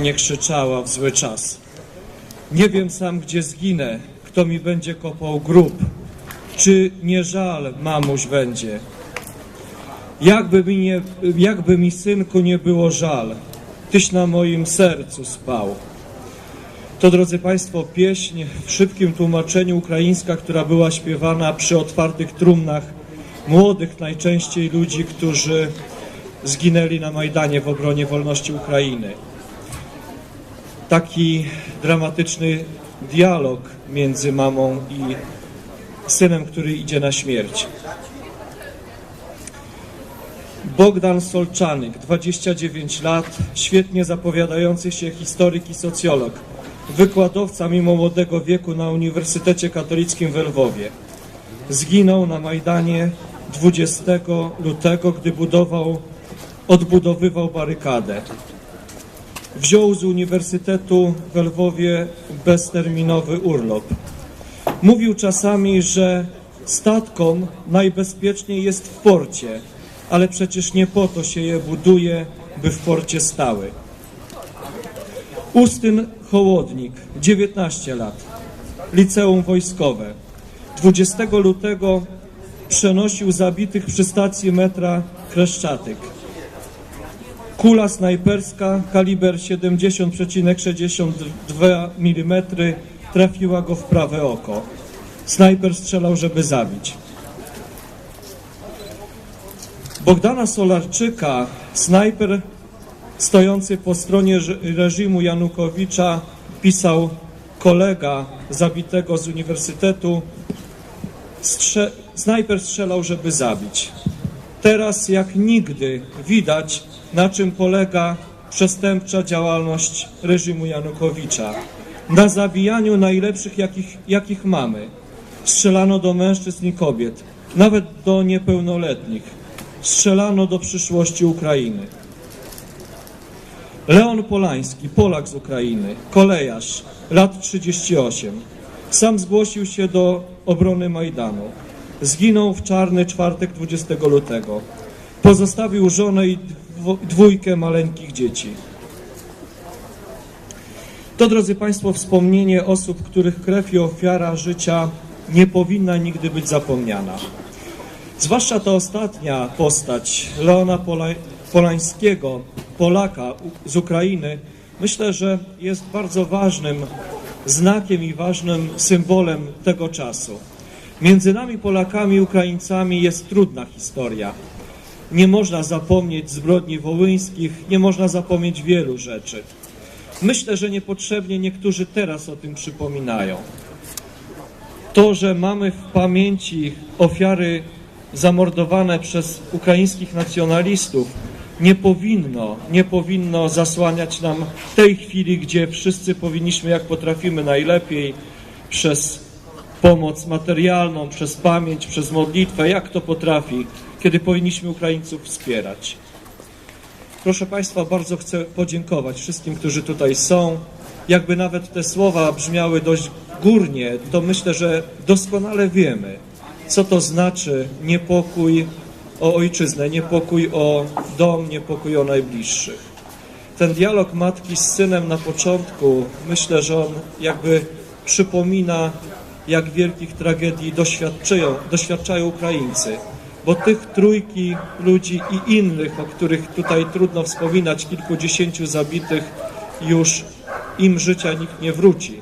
nie krzyczała w zły czas. Nie wiem sam, gdzie zginę, kto mi będzie kopał grób. Czy nie żal, mamuś, będzie? Jakby mi, nie, jakby mi synku nie było żal, tyś na moim sercu spał. To, drodzy Państwo, pieśń w szybkim tłumaczeniu ukraińska, która była śpiewana przy otwartych trumnach młodych najczęściej ludzi, którzy zginęli na Majdanie w obronie wolności Ukrainy. Taki dramatyczny dialog między mamą i synem, który idzie na śmierć. Bogdan Solczanik, 29 lat, świetnie zapowiadający się historyk i socjolog, wykładowca mimo młodego wieku na Uniwersytecie Katolickim w Lwowie. Zginął na Majdanie 20 lutego, gdy budował, odbudowywał barykadę. Wziął z Uniwersytetu w Lwowie bezterminowy urlop. Mówił czasami, że statkom najbezpieczniej jest w porcie, ale przecież nie po to się je buduje, by w porcie stały. Ustyn Hołodnik, 19 lat, liceum wojskowe. 20 lutego przenosił zabitych przy stacji metra Kreszczatyk. Kula snajperska kaliber 70,62 mm trafiła go w prawe oko. Snajper strzelał, żeby zabić. Bogdana Solarczyka, snajper stojący po stronie reżimu Janukowicza, pisał kolega zabitego z uniwersytetu. Strze- snajper strzelał, żeby zabić. Teraz jak nigdy widać, na czym polega przestępcza działalność reżimu Janukowicza. Na zabijaniu najlepszych, jakich, jakich mamy. Strzelano do mężczyzn i kobiet, nawet do niepełnoletnich. Strzelano do przyszłości Ukrainy. Leon Polański, Polak z Ukrainy, kolejarz, lat 38. Sam zgłosił się do obrony Majdanu. Zginął w czarny czwartek 20 lutego. Pozostawił żonę i dwójkę maleńkich dzieci. To, drodzy Państwo, wspomnienie osób, których krew i ofiara życia nie powinna nigdy być zapomniana. Zwłaszcza ta ostatnia postać, Leona Pola- Polańskiego, Polaka z Ukrainy, myślę, że jest bardzo ważnym znakiem i ważnym symbolem tego czasu. Między nami, Polakami i Ukraińcami, jest trudna historia. Nie można zapomnieć zbrodni wołyńskich, nie można zapomnieć wielu rzeczy. Myślę, że niepotrzebnie niektórzy teraz o tym przypominają. To, że mamy w pamięci ofiary zamordowane przez ukraińskich nacjonalistów, nie powinno, nie powinno zasłaniać nam tej chwili, gdzie wszyscy powinniśmy, jak potrafimy najlepiej, przez pomoc materialną, przez pamięć, przez modlitwę, jak to potrafi, kiedy powinniśmy Ukraińców wspierać. Proszę Państwa, bardzo chcę podziękować wszystkim, którzy tutaj są. Jakby nawet te słowa brzmiały dość górnie, to myślę, że doskonale wiemy, co to znaczy niepokój o ojczyznę, niepokój o dom, niepokój o najbliższych. Ten dialog matki z synem na początku, myślę, że on jakby przypomina, jak wielkich tragedii doświadczają, doświadczają Ukraińcy. Bo tych trójki ludzi i innych, o których tutaj trudno wspominać, kilkudziesięciu zabitych, już im życia nikt nie wróci.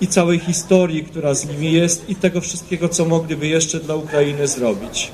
I całej historii, która z nimi jest, i tego wszystkiego, co mogliby jeszcze dla Ukrainy zrobić.